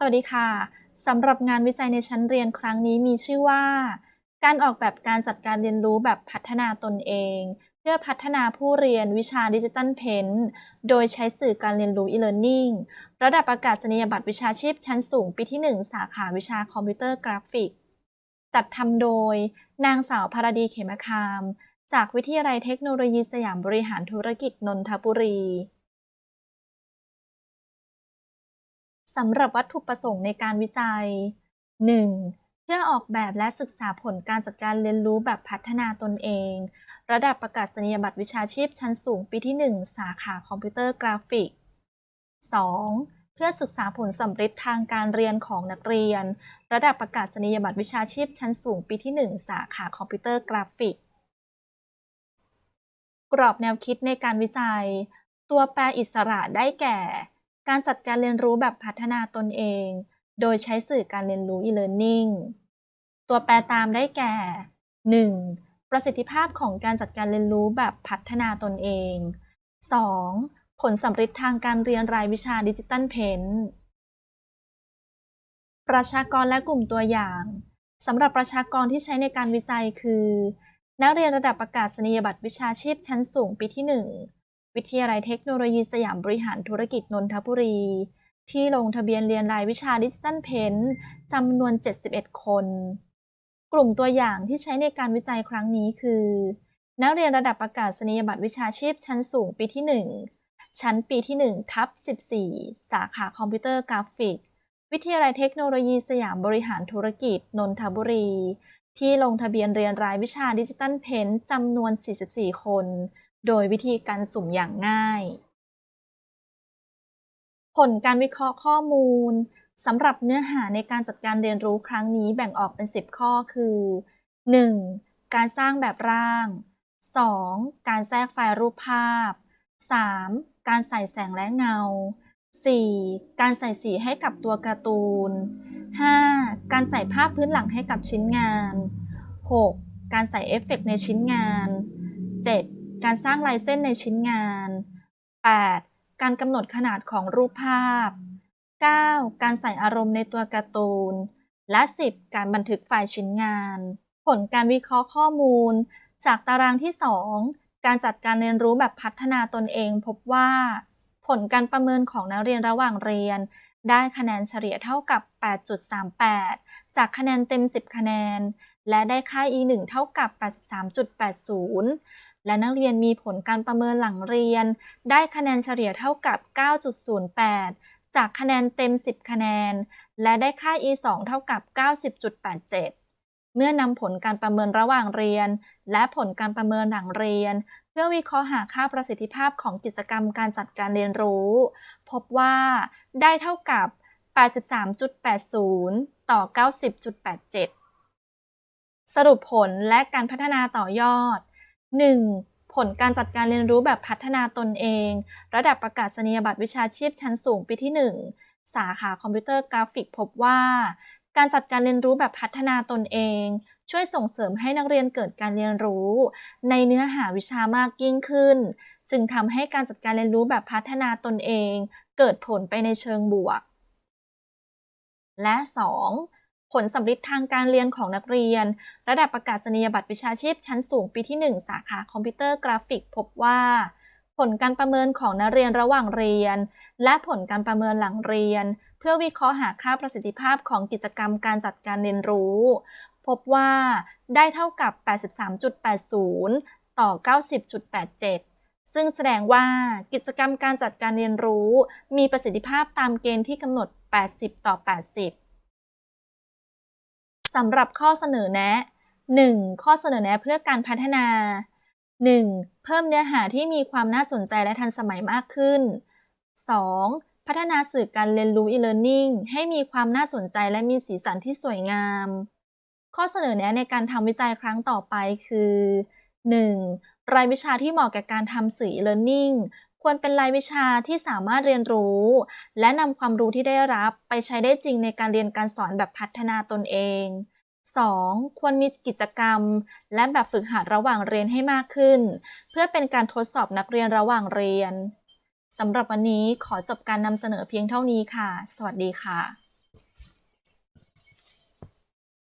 สวัสดีค่ะ สำหรับงานวิจัยในชั้นเรียนครั้งนี้มีชื่อว่า การออกแบบการจัดการเรียนรู้แบบพัฒนาตนเอง เพื่อพัฒนาผู้เรียนวิชาดิจิตัลเพนโดยใช้สื่อการเรียนรู้ e-learning ระดับประกาศนียบัตรวิชาชีพชั้นสูงปีที่ 1 สาขาวิชาคอมพิวเตอร์กราฟิก จัดทำโดย นางสาวพารดีเขมคาม จากวิทยาลัยเทคโนโลยีสยามบริหารธุรกิจนนทบุรี สำหรับวัตถุประสงค์ในการวิจัย 1. เพื่อออกแบบและศึกษาผลการจัดการเรียนรู้แบบพัฒนาตนเอง ระดับประกาศนียบัตรวิชาชีพชั้นสูงปีที่ 1 สาขาคอมพิวเตอร์กราฟิก 2. เพื่อศึกษาผลสำเร็จทางการเรียนของนักเรียน ระดับประกาศนียบัตรวิชาชีพชั้นสูงปีที่ 1 สาขาคอมพิวเตอร์กราฟิก กรอบแนวคิดในการวิจัย ตัวแปรอิสระได้แก่ การจัดการเรียนรู้แบบพัฒนาตนเอง โดยใช้สื่อการเรียนรู้ e-learning ตัวแปรตามได้แก่ 1. ประสิทธิภาพของการจัดการเรียนรู้แบบพัฒนาตนเอง 2. ผลสำเร็จทางการเรียนรายวิชาดิจิตัลเพนประชากรและกลุ่มตัวอย่างสำหรับประชากรที่ใช้ในการวิจัยคือ นักเรียนระดับประกาศนียบัตรวิชาชีพชั้นสูงปีที่ 1 วิทยาลัยเทคโนโลยีสยามบริหารธุรกิจนนทบุรี ที่ลงทะเบียนเรียนรายวิชาดิจิตัลเพนจำนวน 71 คน กลุ่มตัวอย่างที่ใช้ในการวิจัยครั้งนี้คือ นักเรียนระดับประกาศนียบัตรวิชาชีพชั้นสูงปีที่ 1 ชั้นปีที่1ทับ14 สาขาคอมพิวเตอร์กราฟิก วิทยาลัยเทคโนโลยีสยามบริหารธุรกิจนนทบุรีที่ลงทะเบียนเรียนรายวิชาดิจิตัลเพนจำนวน 44 คน โดยวิธีการสุ่มอย่างง่าย ผลการวิเคราะห์ข้อมูลสำหรับเนื้อหาในการจัดการเรียนรู้ครั้งนี้แบ่งออกเป็น 10 ข้อคือ 1. การสร้างแบบร่าง 2. การแทรกไฟล์รูปภาพ 3. การใส่แสงและเงา 4. การใส่สีให้กับตัวการ์ตูน 5. การใส่ภาพพื้นหลังให้กับชิ้นงาน 6. การใส่เอฟเฟกในชิ้นงาน 7. การสร้างลายเส้นในชิ้นงาน 8. การกำหนดขนาดของรูปภาพ 9. การใส่อารมณ์ในตัวการ์ตูน และ 10. การบันทึกไฟล์ชิ้นงาน ผลการวิเคราะห์ข้อมูล จากตารางที่ 2 การจัดการเรียนรู้แบบพัฒนาตนเองพบว่า ผลการประเมินของนักเรียนระหว่างเรียน ได้คะแนนเฉลี่ยเท่ากับ 8.38 จากคะแนนเต็ม 10 คะแนน และได้ค่า E1 เท่ากับ 83.80 และนักเรียนมีผลการประเมินหลังเรียน ได้คะแนนเฉลี่ยเท่ากับ 9.08 จากคะแนนเต็ม 10 คะแนน และได้ค่า E2 เท่ากับ 90.87 เมื่อนำผลการประเมินระหว่างเรียน และผลการประเมินหลังเรียน เพื่อวิเคราะห์หาค่าประสิทธิภาพของกิจกรรมการจัดการเรียนรู้ พบว่าได้เท่ากับ 83.80 ต่อ 90.87 สรุปผลและการพัฒนาต่อยอด 1. ผลการจัดการเรียนรู้แบบพัฒนาตนเอง ระดับประกาศนียบัตรวิชาชีพชั้นสูงปีที่ 1 สาขาคอมพิวเตอร์กราฟิกพบว่า การจัดการเรียนรู้แบบพัฒนาตนเอง ช่วยส่งเสริมให้นักเรียนเกิดการเรียนรู้ ในเนื้อหาวิชามากยิ่งขึ้น จึงทำให้การจัดการเรียนรู้แบบพัฒนาตนเอง เกิดผลไปในเชิงบวก และ 2. ผลสำลิดทางการเรียนของนักเรียน ระดับประกาศนียบัตรวิชาชีพชั้นสูงปีที่ 1 สาขาคอมพิวเตอร์กราฟิก พบว่า ผลการประเมินของนักเรียนระหว่างเรียน และผลการประเมินหลังเรียน เพื่อวิเคราะห์หาค่าประสิทธิภาพของกิจกรรมการจัดการเรียนรู้ พบว่าได้เท่ากับ 83.80 ต่อ 90.87ซึ่งแสดงว่ากิจกรรมการจัดการเรียนรู้ มีประสิทธิภาพตามเกณฑ์ที่กำหนด 80 ต่อ 80 สำหรับข้อเสนอแนะ 1. ข้อเสนอแนะเพื่อการพัฒนา 1. เพิ่มเนื้อหาที่มีความน่าสนใจและทันสมัยมากขึ้น 2. พัฒนาสื่อการเรียนรู้ e-learning ให้มีความน่าสนใจและมีสีสันที่สวยงาม ข้อเสนอแนะในการทำวิจัยครั้งต่อไปคือ 1. รายวิชาที่เหมาะแก่การทำสื่อ e-learning ควรเป็นรายวิชาที่สามารถเรียนรู้ และนำความรู้ที่ได้รับไปใช้ได้จริงในการเรียนการสอนแบบพัฒนาตนเอง 2. ควรมีกิจกรรม และแบบฝึกหัดระหว่างเรียนให้มากขึ้น เพื่อเป็นการทดสอบนักเรียนระหว่างเรียนสำหรับวันนี้ขอจบการนำเสนอเพียงเท่านี้ค่ะ สวัสดีค่ะ